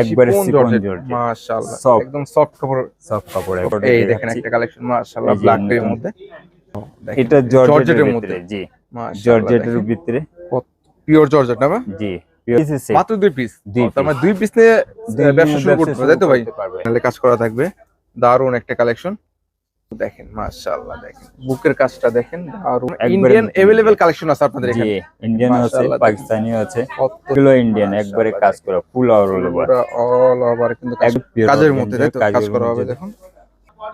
একবারে Chiffon georgette মাশাআল্লাহ একদম সফট কাপড়। সফট কাপড় এই দেখেন একটা কালেকশন মাশাআল্লাহ ব্ল্যাক এর মধ্যে। এটা জর্জেটের মধ্যে। ভিতরে জি। জর্জেটের ভিতরে। পিওর জর্জেট না জি মাত্র দুই পিস দুই তার দুই পিস নিয়ে ব্যবসা শুরু করতে হবে তাই তো ভাই? পারবে। তাহলে কাজ করা থাকবে। দারুণ একটা কালেকশন। দেখেন মাশাআল্লাহ দেখেন। বুকের কাজটা দেখেন একবারে ইন্ডিয়ান এভেলেবল কালেকশন আছে আপনাদের এখানে। ইন্ডিয়ান আছে পাকিস্তানিও আছে। কত ইন্ডিয়ান একবারে কাজ করা full all over all over কিন্তু কাজের মধ্যে তাই তো কাজ করা হবে দেখুন।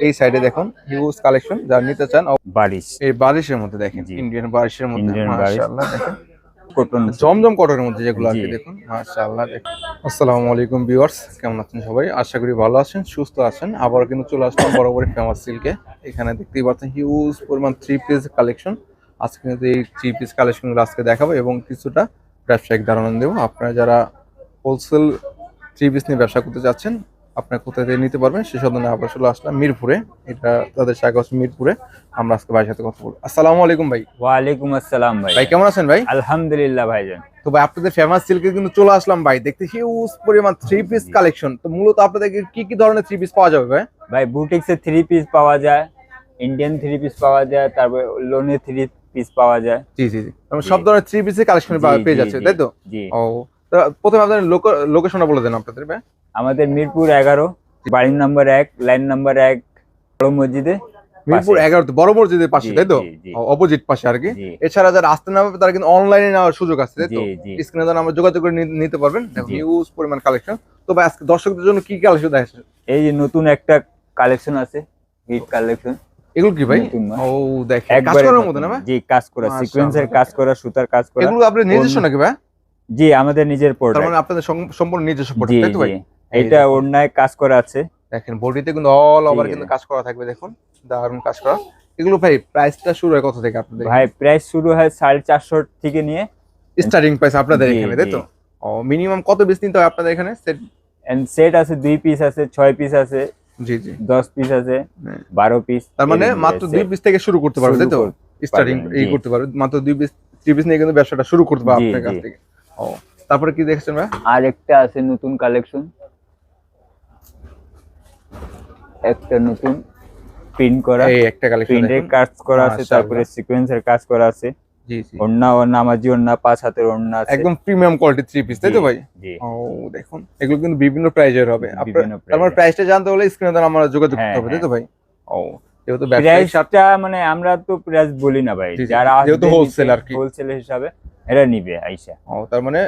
এই সাইডে দেখুন হিউজ কালেকশন যারা নিতে চান বারিশ এই বারিশের মধ্যে দেখেন। ইন্ডিয়ান বারিশের মধ্যে মাশাআল্লাহ দেখেন। কটন জমজম কটনের মধ্যে যেগুলো আছে দেখুন মাশাআল্লাহ। দেখুন আসসালামু আলাইকুম ভিউয়ার্স কেমন আছেন সবাই? আশা করি ভালো আছেন সুস্থ আছেন। আবার কিন্তু চলে আসলাম বরাবরই ফেমাস সিল্কে এখানে দেখতেই পাচ্ছেন হিউজ পরিমাণ থ্রি পিস কালেকশন আজকে কিন্তু এই থ্রি পিস কালেকশনগুলো আজকে দেখাবো এবং কিছুটা ব্যবসায়িক ধারণা দেবো। আপনারা যারা হোলসেল থ্রি পিস নিয়ে ব্যবসা করতে যাচ্ছেন আপনারা কোথা থেকে নিতে পারবেন সে সন্ধানে আবার চলে আসলাম মিরপুরে। এটা তাদের শাখা হচ্ছে মিরপুরে। আমরা আজকে ভাইয়ের সাথে কথা বলব। আসসালামু আলাইকুম ভাই। ওয়ালাইকুম আসসালাম ভাই। ভাই কেমন আছেন ভাই? আলহামদুলিল্লাহ ভাইজান। তো ভাই আপনাদের ফেমাস সিল্কে কিন্তু চলে আসলাম ভাই। দেখতে হিউজ পরিমাণ থ্রি পিস কালেকশন তো মূলত আপনাদের কি কি ধরনের থ্রি পিস পাওয়া যাবে ভাই? ভাই বুটিক্সে থ্রি পিস পাওয়া যায় ইন্ডিয়ান থ্রি পিস পাওয়া যায় তারপরে লোনে থ্রি পিস পাওয়া যায়। জি জি জি। সব ধরনের থ্রি পিসের কালেকশন পেয়ে যাচ্ছে তাই তো? জি। ও। তো প্রথমে আপনাদের লোকেশনটা বলে দেন আপনাদের ভাই। আমাদের মিরপুর এগারো বাড়ি নাম্বার এক লাইন নাম্বার এক বড় মসজিদে মিরপুর পাশে। এগারোতে বড় মসজিদের পাশে তাই তো। অপোজিট পাশে আর কি। এছাড়া যারা আসতে না পারবে তারা কিন্তু অনলাইনে নেওয়ার সুযোগ আছে তাই তো? স্ক্রিনে দ্বারা আমরা যোগাযোগ করে নিতে পারবেন। হিউজ পরিমাণ কালেকশন তো ভাই আজকে দর্শকদের জন্য কি কালেকশন দেখাচ্ছেন এই যে নতুন একটা কালেকশন আছে হিট কালেকশন এগুলো কি ভাই? ও দেখেন কাজ করার। মতো না ভাই? জি কাজ করা সিকোয়েন্সের কাজ করা সুতার কাজ করা। এগুলো আপনাদের নিজস্ব নাকি ভাই? জি আমাদের নিজের তার মানে আপনাদের সম্পূর্ণ নিজস্ব প্রোডাক্ট তাই তো ভাই? এটা অন্যায় কাজ করা আছে। দেখেন বডিতে কিন্তু অল ওভার কিন্তু কাজ করা থাকবে দেখুন। দারুণ কাজ করা। এগুলো ভাই প্রাইসটা শুরু হয় কত থেকে আপনাদের? ভাই প্রাইস শুরু হয় সাড়ে চারশো থেকে নিয়ে। স্টার্টিং প্রাইস আপনাদের এখানে তাই তো? ও মিনিমাম কত বেশ নিতে হয় আপনাদের এখানে? সেট এন্ড সেট আছে দুই পিস আছে ছয় পিস আছে জি জি। দশ পিস আছে হ্যাঁ। বারো পিস তার মানে মাত্র দুই পিস থেকে শুরু করতে পারবে তাই তো? স্টার্টিং এই করতে পারবে। মাত্র দুই পিস থ্রি পিস নিয়ে কিন্তু ব্যবসাটা শুরু করতে পারবে আপনার কাছ থেকে। ও তারপরে কি দেখছেন ভাই? আর একটা আছে নতুন কালেকশন একটা নতুন প্রিন্ট করা। এই একটা কালেকশন প্রিন্টের কাজ করা আছে। তারপরে সিকোয়েন্সের কাজ করা আছে। জি জি। ওন্না ও নামাজি ওন্না পাঁচ হাতের ওন্না আছে। একদম প্রিমিয়াম কোয়ালিটি থ্রি পিস তাই তো ভাই? ও দেখুন এগুলো কিন্তু বিভিন্ন প্রাইজের হবে। আপনার বিভিন্ন তার মানে। প্রাইসটা জানতে হলে স্ক্রিনে দ্বারা আমরা যোগাযোগ হ্যাঁ, করতে হবে তাই তো হ্যাঁ। ভাই? ও যেহেতু ব্যবসায়িক স্বার্থে মানে আমরা তো প্রাইস বলি না ভাই। যারা যেহেতু কি। হোলসেল হিসাবে। এরা নিবে আইসা। ও তার মানে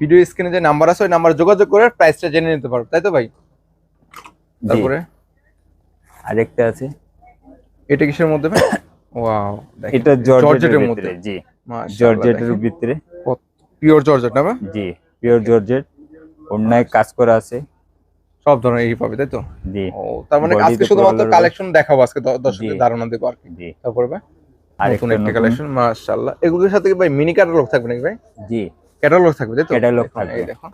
ভিডিও স্ক্রিনে যে নাম্বার আছে ওই নাম্বারে যোগাযোগ করে প্রাইসটা জেনে নিতে পারবে তাই তো ভাই? তারপরে? আরেকটা আছে। এটা কিসের মধ্যে ভাই? ওয়াও এটা জর্জেটের মধ্যে। জি। জর্জেটের ভিতরে। পিওর জর্জেট না জি পিওর জর্জেট অন্যায় কাজ করা আছে। সব ধরনের এই পাবে তাই তো? জি। ও তার মানে আজকে শুধুমাত্র কালেকশন দেখাবো আজকে দর্শকদের ধারণা দেবো আর কি। জি। তারপরে ভাই? আরেকটা নতুন একটা কালেকশন মাশাআল্লাহ। এগুলোর সাথে কি ভাই মিনি ক্যাটালগ থাকবে নাকি ভাই? জি। ক্যাটালগ থাকবে তাই তো? দেখুন, থাকবে। এই দেখুন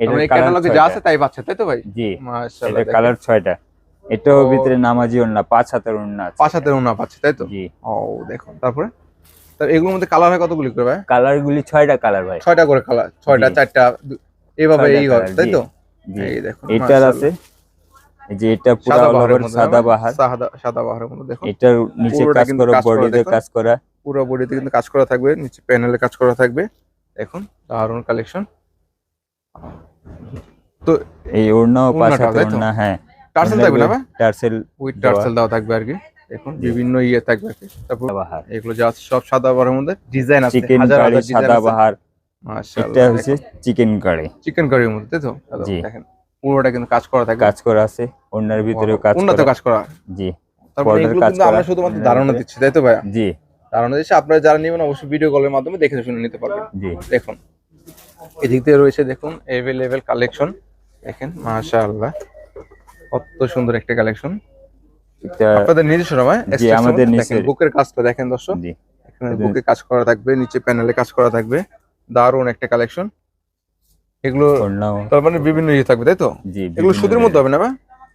এটা ক্যাটালগে যা আছে তাই পাচ্ছে তাই তো ভাই? জি মাশাআল্লাহ এটা কালার ছয়টা। এটাও ভিতরে নামাজি ওন্না পাঁচ হাতের ওন্না আছে। পাঁচ হাতের ওনা পাচ্ছে তাই তো? জি। ও দেখুন তারপরে? তা এগুলোর মধ্যে কালার হয় কতগুলি করে ভাই? কালার গুলি ছয়টা কালার ভাই। ছয়টা করে কালার ছয়টা জি। চারটা দু- এইভাবে এই হয় তাই তো? এই দেখুন এটার আছে যে এটা পুরো সাদা all বাহারের over মধ্যে সাদা বাহার। সাদা সাদা বাহারের মধ্যে দেখুন। এটার নিচে কাজ করা বডিতে কাজ করা। পুরো বডিতে কিন্তু কাজ করা থাকবে নিচে প্যানেলে কাজ করা থাকবে। দেখুন দারুণ কালেকশন তো এই ওড়নাও তো? ওড়না হ্যাঁ। টার্সেল থাকবে না টার্সেল উইথ। টার্সেল দেওয়া থাকবে আর কি। দেখুন জি। বিভিন্ন ইয়ে থাকবে। তারপর বাহার। এগুলো যা সব সাদা বাহারের মধ্যে ডিজাইন আছে হাজার হাজার ডিজাইন সাদা আছে। বাহার। এটা হচ্ছে চিকেন কারি চিকেন কারির মধ্যে তাই তো? দেখেন। পুরোটা কিন্তু কাজ করা থাকে। কাজ করা আছে ওড়নার ভিতরেও কাজ উন্নত করা কাজ করা। জি তারপরে এগুলো কিন্তু আমরা শুধুমাত্র ধারণা দিচ্ছি তাই তো ভাইয়া? জি। ধারণা দিচ্ছি আপনারা যারা নেবেন অবশ্যই ভিডিও কলের মাধ্যমে দেখে শুনে নিতে পারবেন। জি। দেখুন এদিক দিয়ে রয়েছে দেখুন এভেলেবেল কালেকশন দেখেন মাশাআল্লাহ কত সুন্দর একটা কালেকশন এটা আপনাদের নিজস্ব নয় জি, আমাদের নিজস্ব। বুকের কাজটা দেখেন দর্শক। জি। এখানে বুকে কাজ করা থাকবে নিচে প্যানেলে কাজ করা থাকবে। দারুণ একটা কালেকশন এগুলো তার মানে বিভিন্ন ইয়ে থাকবে তাই তো? এগুলো সুতির মধ্যে হবে না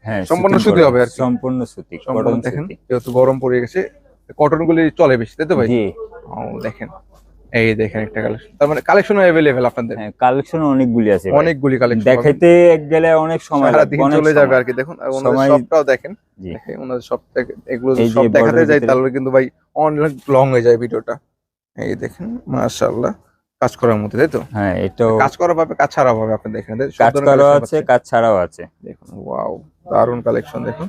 হ্যাঁ সম্পূর্ণ সুতি হবে আর। সম্পূর্ণ সুতি কটন দেখেন যেহেতু গরম পড়ে গেছে কটন গুলি চলে বেশি তাই তো ভাই? ও দেখেন এই দেখেন একটা কালেকশন তার মানে কালেকশন অ্যাভেলেবেল আপনাদের। হ্যাঁ কালেকশন অনেকগুলি আছে অনেকগুলি কালেকশন দেখাইতে গেলে অনেক সময় লাগবে অনেক চলে যাবে। আর কি দেখুন আর ওনাদের সবটাও দেখেন। দেখেন ওনাদের সব থেকে এগুলো সব দেখাতে যাই তাহলে কিন্তু ভাই অনেক লং হয়ে যায় ভিডিওটা। এই দেখেন মাশাআল্লাহ। কাজ করার মধ্যে তাই তো? হ্যাঁ এটাও কাজ করা পাবে কাজ ছাড়া পাবে আপনি দেখেন কাজ collection আছে কাজ ছাড়াও আছে। দেখুন ওয়াও দারুণ কালেকশন দেখুন।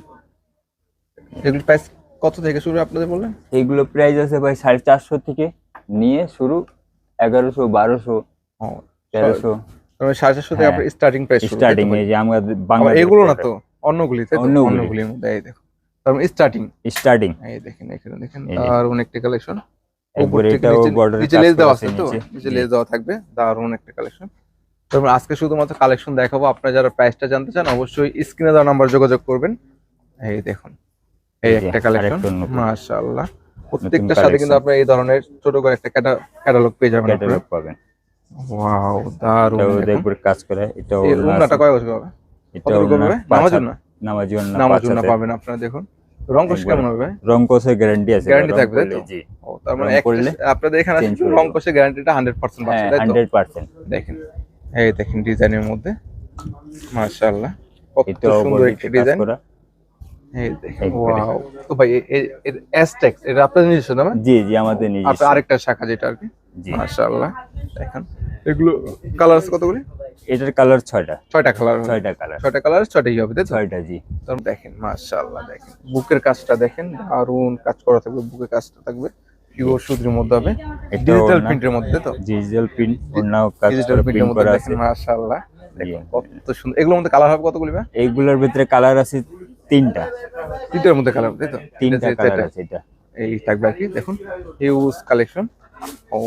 এগুলো প্রাইস কত থেকে শুরু আপনাদের বললেন? এইগুলো প্রাইস আছে ভাই সাড়ে চারশো থেকে নিয়ে শুরু এগারোশো বারোশো তেরোশো। তার মানে সাড়ে চারশো থেকে হ্যাঁ। আপনার স্টার্টিং প্রাইস শুরু স্টার্টিং এই যে আবার বাংলাদেশ এগুলো না তো অন্যগুলি তাই তো? অন্যগুলির মধ্যে এই দেখুন। তার মানে স্টার্টিং স্টার্টিং এই দেখেন এখানে দেখেন। দারুণ একটা কালেকশন উপর এটাও বর্ডার নিচে লেজ দেওয়া আছে তো? নিচে। নিচে দেওয়া থাকবে দারুণ একটা কালেকশন তারপর আজকে শুধুমাত্র কালেকশন দেখাবো আপনারা যারা প্রাইসটা জানতে চান অবশ্যই স্ক্রিনে দেওয়া নাম্বার যোগাযোগ করবেন। এই দেখুন এই একটা কালেকশন। মাশাআল্লাহ। প্রত্যেকটার সাথে কিন্তু। আপনারা এই ধরনের ছোট করে একটা ক্যাটালগ পেয়ে যাবেন ক্যাটালগ পাবেন। ওয়াও কাজ করে এটাও এই কয় বছর হবে? এটাও নামাজুন না? নামাজুন না নামাজুন না পাবেন আপনারা দেখুন। রং কেমন হবে রং গ্যারান্টি আছে থাকবে, তাই তো? জি। ও তার মানে আপনাদের এখানে রং। গ্যারান্টিটা পাচ্ছেন তাই তো? দেখেন এই দেখেন ডিজাইনের মধ্যে মাশাআল্লাহ কত সুন্দর একটা কাজ ডিজাইন। এই দেখেন ওয়াও তো ভাই এটা আপনাদের নিজস্ব না জি জি আমাদের নিজস্ব। আপনার আরেকটা শাখা যেটা আর কি মাশাআল্লাহ দেখেন এগুলো কালার আছে কতগুলি এটার কালার ছয়টা। ছয়টা কালার ছয়টা কালার ছয়টা কালার ছয়টাই হবে ছয়টা জি। দেখেন মাশাআল্লাহ দেখেন। বুকের কাজটা দেখেন দারুণ কাজ করা থাকবে বুকের কাজটা থাকবে। পিওর সুতির মধ্যে হবে। ডিজিটাল প্রিন্টের মধ্যে তো? ডিজিটাল প্রিন্ট অন্যান্য কাজ ডিজিটাল প্রিন্টের মধ্যে দেখেন মাশাআল্লাহ। জি। কত সুন্দর। এগুলোর মধ্যে কালার হবে কতগুলি ভাই? এইগুলোর ভিতরে কালার আছে তিনটা। তিনটার মধ্যে কালার তাই তো? তিনটা কালার আছে এটা। এই থাকবে আর কি দেখুন হিউজ কালেকশন ও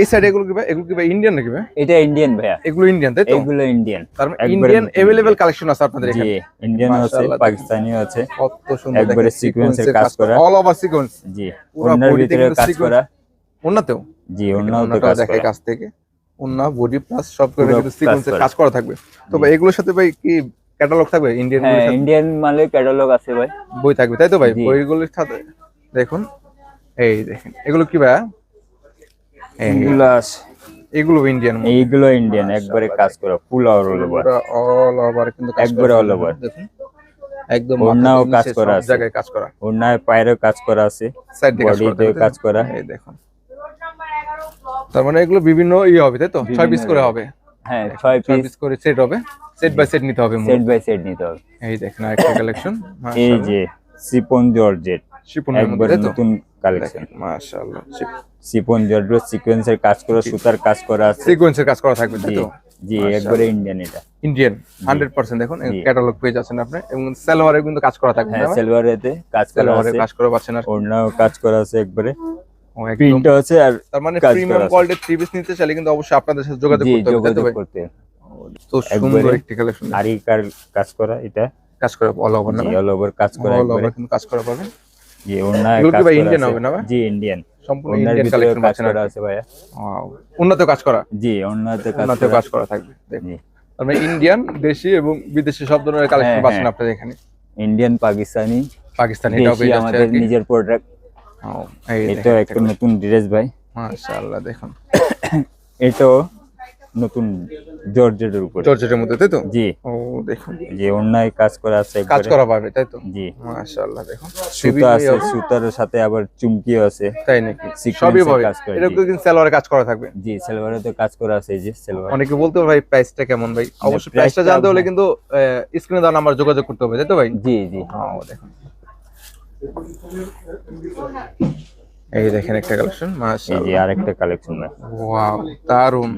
এই সাইডে এগুলো কি ভাই এগুলো কি ভাই ইন্ডিয়ান নাকি ভাই এটা ইন্ডিয়ান ভাইয়া এগুলো ইন্ডিয়ান তাই তো এইগুলো ইন্ডিয়ান তার মানে একবারে ইন্ডিয়ান নতুন अवेलेबल কালেকশন আছে আপনাদের জি এখানে ইন্ডিয়ান আছে মাশাআল্লাহ, পাকিস্তানিও আছে কত সুন্দর একবারে sequence-এর কাজ করা। অল ওভার সিকোয়েন্স জি পুরা অন্যার body তে ভিতরে কিন্তু কাজ sequence- করা ওন্নাতেও জি অন্যাও তো ওন্নাটাও কাজ দেখে করা কাছ থেকে ওন্না বডি প্লাস সব করে পুরো কিন্তু কাজ সিকোয়েন্সের করা। কাজ করা থাকবে তো ভাই এগুলোর সাথে ভাই কি ক্যাটালগ থাকবে ইন্ডিয়ান হ্যাঁ ইন্ডিয়ান মালে ক্যাটালগ আছে ভাই বই থাকবে তাই তো ভাই জি। বইগুলোর সাথে দেখুন এই দেখেন এগুলো কি ভাই এগুলো আছে। এগুলো ইন্ডিয়ান এইগুলো ইন্ডিয়ান একবারে কাজ করা full all over all over কিন্তু একবারে all over। দেখুন। একদম কাজ করা আছে। জায়গায় কাজ করা। ওনার পায়েরও কাজ করা আছে। সাইড কাজ করা এই দেখুন। তার মানে এগুলো বিভিন্ন ইয়ে হবে তাই তো? ছয় পিস করে ইয়ে। হবে। হ্যাঁ ছয় ছয় পিস পিস করে সেট হবে। সেট বাই সেট নিতে হবে। সেট বাই সেট নিতে হবে। এই দেখেন আরেকটা কালেকশন এই যে সিপন জর্জেট মধ্যে একবারে নতুন কালেকশন মাশাআল্লাহ সিপন জর্জেট সিকোয়েন্সের কাজ করা সুতার কাজ করা আছে সিকোয়েন্সের কাজ করা থাকবে তাই তো জি একবারে ইন্ডিয়ান এটা ইন্ডিয়ান হান্ড্রেড পার্সেন্ট দেখুন জি। ক্যাটালগ পেয়ে যাচ্ছেন আপনি এবং সালোয়ারে কিন্তু কাজ করা থাকবে হ্যাঁ সেলভারেতে কাজ করা আছে কাজ করা পাচ্ছেন আর ওনাও কাজ করা আছে একবারে প্রিন্টও আছে আর তার মানে প্রিমিয়াম কোয়ালিটির থ্রি পিস নিতে চাইলে কিন্তু অবশ্যই আপনাদের সাথে যোগাযোগ করতে হবে করতে তো সুন্দর একটি কালেকশন আরিকার কাজ করা এটা কাজ করা অল ওভার না অল ওভার কাজ করা অল ওভার কিন্তু কাজ করা পাবেন জি ওনার কাজ ভাই করা হবে না জি ইন্ডিয়ান সম্পূর্ণ ইন্ডিয়ান কালেকশন কাজ পাচ্ছেন করা আছে ভাইয়া উন্নত কাজ করা জি ওনাতে কাজ উন্নত কাজ করা থাকবে জি ইন্ডিয়ান দেশি এবং বিদেশি সব ধরনের কালেকশন পাচ্ছেন। আপনাদের এখানে ইন্ডিয়ান পাকিস্তানি পাকিস্তানি এটাও পেয়ে আমাদের নিজের প্রোডাক্ট এটা একটা নতুন ড্রেস ভাই মাশাআল্লাহ দেখুন এটাও নতুন জর্জেটের উপরে। জর্জেটের মধ্যে তাই তো? জি। ও দেখুন। যে অন্যায় কাজ করা আছে কাজ করা পাবে তাই তো? জি। মাশাআল্লাহ দেখুন। সুতা আছে সুতার সাথে আবার চুমকিও আছে। তাই নাকি? সবই পাবে। কাজ করে, জি। কিন্তু সালোয়ারে কাজ করা থাকবে। জি সেলভারে তো কাজ করা আছে এই যে সেলভার অনেকে বলতে ভাই প্রাইসটা কেমন ভাই? অবশ্যই price প্রাইসটা জানতে হলে কিন্তু স্ক্রিনে দেওয়া নাম্বার যোগাযোগ করতে হবে তাই তো ভাই? জি জি। ও দেখুন। এই দেখেন একটা কালেকশন এই মাশাআল্লাহ। যে আরেকটা কালেকশন ওয়াও দারুণ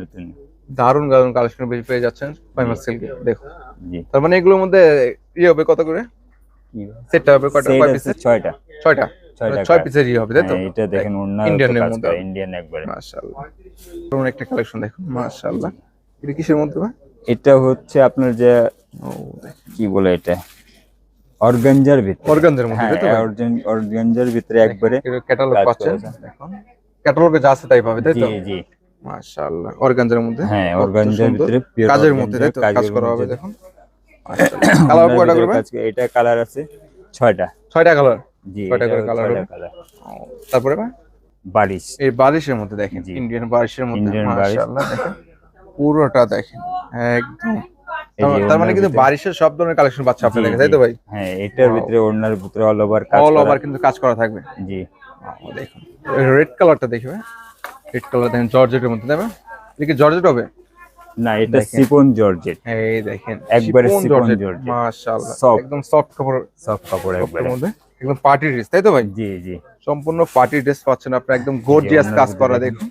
দারুণ দারুণ কালেকশন পেয়ে যাচ্ছেন ফাইমাস সিল্কে দেখুন জি। তার মানে এগুলোর মধ্যে ইয়ে হবে কত করে? সেটটা হবে কয়টা? কয় পিসের ছয়টা। ছয়টা। ছয়টা ছয়। পিসের ইয়ে হবে তাই তো? হ্যাঁ, এটা দেখেন ইন্ডিয়ানের মধ্যে। ইন্ডিয়ান একবারে। মাশাআল্লাহ। দারুণ একটা কালেকশন দেখুন মাশাআল্লাহ। এটা কিসের মধ্যে ভাই এটা হচ্ছে আপনার যে কি বলে এটা? অর্গানজার ভিতরে। অর্গানজার মধ্যে হ্যাঁ তাই তো? ভাই? অর্গানজার ভিতরে একবারে ক্যাটালগ পাচ্ছেন। দেখুন ক্যাটালগে যা আছে তাই পাবে তাই তো? জি জি। মাশাআল্লাহ। অর্গানজার মধ্যে? হ্যাঁ অর্গানজার ভিতরে কাজের মধ্যে তাই তো কাজ করা হবে দেখুন। কালার কয়টা করবে কাজ করে- এটা কালার আছে ছয়টা। ছয়টা কালার? জি ছয়টা এটা করে colour ছয়টা হবে। তারপরে বারিশ এই বারিশের মধ্যে দেখেন। ইন্ডিয়ান বারিশের মধ্যে। মাশাআল্লাহ দেখেন পুরোটা দেখেন একদম। তার- তার মানে কিন্তু বারিশের সব ধরনের কালেকশন পাচ্ছে জি, আপনাদের কাছে তাই তো ভাই? হ্যাঁ এটার ভিতরে ওড়নার ভিতরে অল ওভার কাজ অল করা। ওভার কিন্তু কাজ করা থাকবে। জি। দেখুন রেড কালারটা দেখবে রেড কালার দেখেন জর্জেটের মধ্যে দেবে এটা কি জর্জেট হবে? না এটা। Chiffon georgette. এই দেখেন একবারে শিফন জর্জেট। মাশাআল্লাহ একদম সফট কাপড় সফট কাপড় একবারে। মধ্যে একদম পার্টি ড্রেস তাই তো ভাই? জি জি। সম্পূর্ণ পার্টি ড্রেস পাচ্ছেন আপনি একদম গর্জিয়াস কাজ করা দেখুন।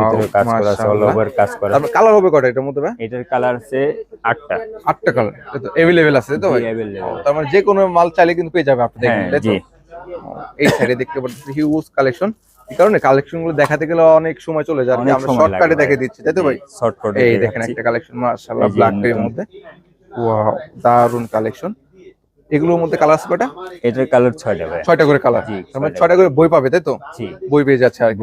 ভিতরে কাজ করা আছে অল ওভার কাজ করা। তারপর কালার হবে এটার মধ্যে ভাই? এটার কালার আছে কালার এভেলেবেল আছে তাই তো ভাই? তার মানে যে কোনো মাল চাইলে কিন্তু পেয়ে যাবে আপনি দেখেন হ্যাঁ তাই তো? এই সাইডে দেখতে পাচ্ছেন হিউজ কালেকশন এই কারণে কালেকশনগুলো দেখাতে গেলে অনেক সময় চলে যায় আমরা শর্টকাটে দেখে দিচ্ছি তাই তো ভাই? শর্টকাট এই দেখেন একটা কালেকশন মাশাআল্লাহ ব্ল্যাক এর মধ্যে। ওয়াও দারুণ কালেকশন এগুলোর মধ্যে কালার আছে কয়টা? এটার কালার ছয়টা ভাই। ছয়টা করে কালার ছয়টা। ছয়টা করে বই পাবে তাই তো? বই পেয়ে যাচ্ছে আর কি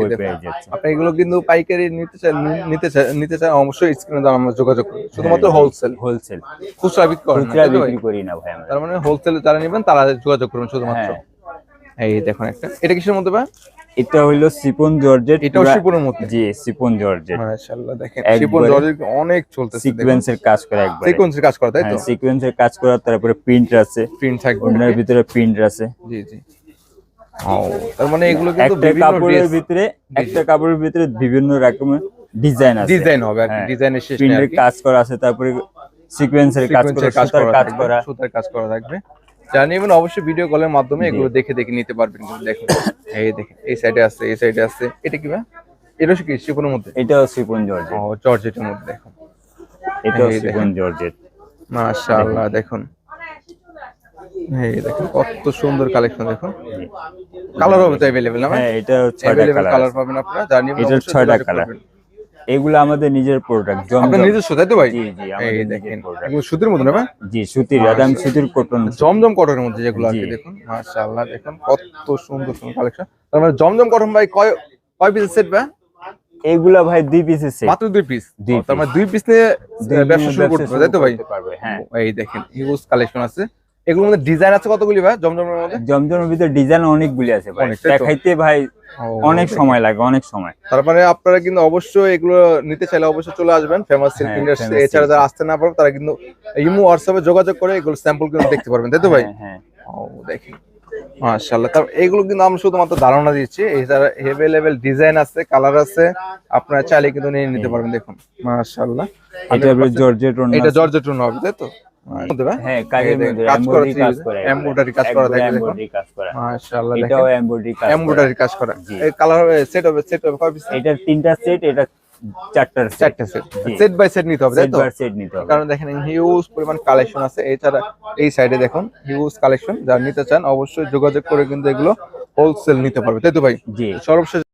আপনি এগুলো কিন্তু পাইকারি নিতে চান নিতে চান নিতে চান অবশ্যই স্ক্রিনে দাম আমরা যোগাযোগ করুন শুধুমাত্র হোলসেল হোলসেল খুচরা বিক্রি করেন খুচরা? বিক্রি করি না ভাই আমরা। তার মানে হোলসেল যারা নেবেন তারা যোগাযোগ করুন শুধুমাত্র। হ্যাঁ। এই দেখুন একটা। এটা কিসের মধ্যে ভাই? এটা হইল সিপন জর্জেট এটাও পুরা- শিপনের মধ্যে। জি সিপন জর্জেট। মাশাআল্লাহ দেখেন শিপন জর্জেট অনেক চলতেছে সিকোয়েন্সের কাজ করা একবার। সিকোয়েন্সের কাজ করা তাই তো? সিকোয়েন্সের কাজ করা তারপরে প্রিন্ট আছে। প্রিন্ট থাকবে। ওনার ভিতরে প্রিন্ট আছে। জি জি। ও তার মানে এগুলো কিন্তু বিভিন্ন কাপড়ের ভিতরে একটা কাপড়ের ভিতরে বিভিন্ন রকমের ডিজাইন আছে। ডিজাইন হবে আর হ্যাঁ। ডিজাইনের শেষ প্রিন্টের কাজ করা আছে তারপরে সিকোয়েন্সের কাজ করা সুতার কাজ করা। সুতার কাজ করা থাকবে। যা নেবেন অবশ্যই ভিডিও কলের মাধ্যমে এগুলো দেখে দেখে নিতে পারবেন কিন্তু দেখুন এই দেখেন এই সাইডে আছে এই সাইডে আছে এটা কি ভাই এটা কি শিপনের মধ্যে এটাও সিপন জর্জেট ও জর্জেটের মধ্যে দেখুন এটাও এই সিপন জর্জেট মাশাআল্লাহ দেখুন এই দেখুন কত সুন্দর কালেকশন দেখুন কালার হবে তো अवेलेबल না হ্যাঁ এটা ছয়টা अवेलेबल কালার কালার পাবেন আপনারা যা নেবেন এটার অবশ্যই এগুলো আমাদের নিজের প্রোডাক্ট আপনার নিজস্ব তাই তো ভাই? জি জি আমাদের দেখেন এগুলো সুতির মধ্যে না ভাই? জি সুতির আদাম সুতির কটন জমজম কটনের মধ্যে যেগুলো আছে দেখুন মাশাআল্লাহ দেখুন কত সুন্দর সুন্দর কালেকশন তার মানে জমজম কটন ভাই কয় কয় পিস সেট ভাই? এগুলা ভাই দুই পিসের সেট মাত্র দুই পিস তার মানে দুই পিস নিয়ে ব্যবসা শুরু করতে হবে তাই তো ভাই? পারবে হ্যাঁ। এই দেখেন হিউজ কালেকশন আছে। এগুলোর মধ্যে ডিজাইন আছে কতগুলি ভাই? জমজমের মধ্যে? জমজমের ভিতরে ডিজাইন অনেকগুলি আছে ভাই? দেখাইতে ভাই অনেক সময় লাগে অনেক সময়। তারপরে আপনারা কিন্তু অবশ্যই এগুলো নিতে চাইলে অবশ্যই চলে আসবেন। ফেমাস সিল্ক ইন্ডাস্ট্রি এছাড়া যারা আসতে না পারবে তারা কিন্তু ইমো হোয়াটসঅ্যাপে যোগাযোগ করে এগুলো স্যাম্পল কিন্তু দেখতে পারবেন তাই তো ভাই? হ্যাঁ, হ্যাঁ। ও দেখি। মাশাআল্লাহ। তার এগুলো কিন্তু আমরা শুধুমাত্র ধারণা দিচ্ছি। এছাড়া অ্যাভেলেবেল ডিজাইন আছে কালার আছে আপনারা চাইলে কিন্তু নিয়ে নিতে পারবেন দেখুন। মাশাআল্লাহ। এটা জর্জেট এটা জর্জেট হবে তাই তো? হ্যাঁ কাজের মধ্যে এমব্রয়ডারি কাজ করা embroidery কাজ করা থাকে এমব্রয়ডারি কাজ করা। মাশাআল্লাহ এটাও এমব্রয়ডারি কাজ এমব্রয়ডারি কাজ করা। এই কালার সেট হবে সেট হবে কয় পিস এটার তিনটা সেট এটা চারটার চারটা সেট সেট বাই সেট নিতে হবে তাই সেট তো? সেট নিতে হবে। কারণ দেখেন হিউজ পরিমাণ কালেকশন আছে। এছাড়া এই সাইডে দেখুন হিউজ কালেকশন যারা নিতে চান অবশ্যই যোগাযোগ করে কিন্তু এগুলো হোলসেল নিতে পারবে তাই তো ভাই? জি। সর্বশেষ